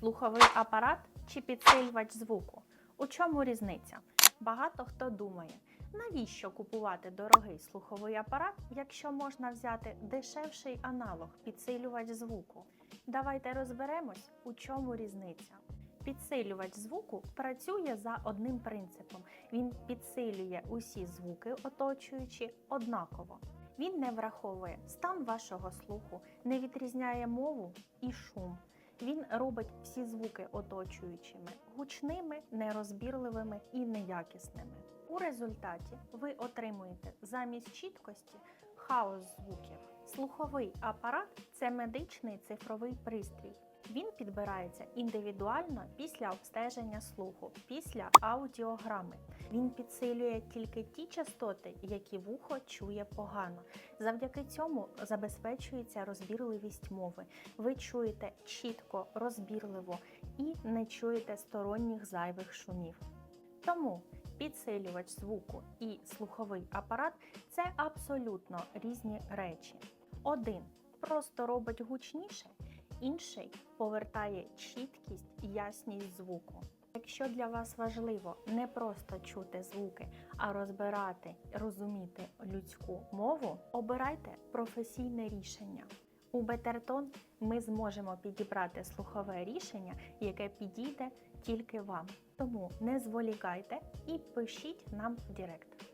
Слуховий апарат чи підсилювач звуку? У чому різниця? Багато хто думає, навіщо купувати дорогий слуховий апарат, якщо можна взяти дешевший аналог підсилювач звуку. Давайте розберемось, у чому різниця. Підсилювач звуку працює за одним принципом: він підсилює усі звуки, оточуючи однаково. Він не враховує стан вашого слуху, не відрізняє мову і шум. Він робить всі звуки оточуючими, гучними, нерозбірливими і неякісними. У результаті ви отримуєте замість чіткості хаос звуків. Слуховий апарат це медичний цифровий пристрій. Він підбирається індивідуально після обстеження слуху, після аудіограми. Він підсилює тільки ті частоти, які вухо чує погано. Завдяки цьому забезпечується розбірливість мови. Ви чуєте чітко, розбірливо і не чуєте сторонніх зайвих шумів. Тому підсилювач звуку і слуховий апарат це абсолютно різні речі. Один просто робить гучніше, інший повертає чіткість і ясність звуку. Якщо для вас важливо не просто чути звуки, а розбирати, розуміти людську мову, обирайте професійне рішення. У Бетертон ми зможемо підібрати слухове рішення, яке підійде тільки вам. Тому не зволікайте і пишіть нам в Директ.